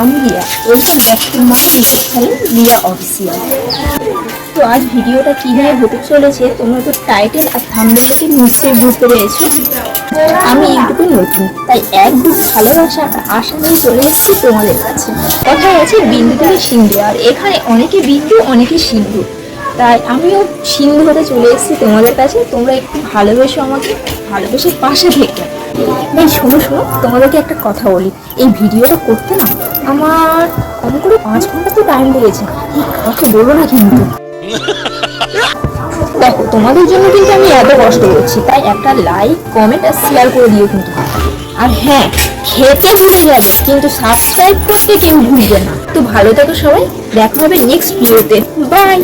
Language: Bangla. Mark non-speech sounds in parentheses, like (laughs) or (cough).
আমি Riya welcome back to my YouTube channel Riya official তো আজ ভিডিওটা কী নিয়ে হতে চলেছে? তোমরা তো টাইটেল আর থাম্বনেল থেকে নিশ্চয়ই বুঝতে পেরেছ আমি ইউটিউবে নতুন, তাই এক বুক ভালোবাসা আশা নিয়ে চলে এসেছি তোমাদের কাছে। কথায় আছে বিন্দু থেকে সিন্ধু, আর এখানে অনেকে বিন্দু, অনেকে সিন্ধু। তাই আমিও সিন্ধু হতে চলে এসেছি তোমাদের কাছে। তোমরা একটু ভালোবেসো আমাকে, ভালোবেসে পাশে থেকে। এই শোনো শোনো, তোমাদেরকে একটা কথা বলি। এই ভিডিওটা করতে না আমার কম করে পাঁচ ঘণ্টা তো টাইম লেগেছে। এই কাউকে বলব না কিন্তু (laughs) দেখো, তোমাদের জন্য কিন্তু আমি এত কষ্ট করছি, তাই একটা লাইক কমেন্ট আর শেয়ার করে দিও কিন্তু। আর হ্যাঁ খেতে ভুলে যাবে, কিন্তু সাবস্ক্রাইব করতে কেউ ভুলবে না। তো ভালো থেকো সবাই, দেখা হবে নেক্সট ভিডিওতে বাই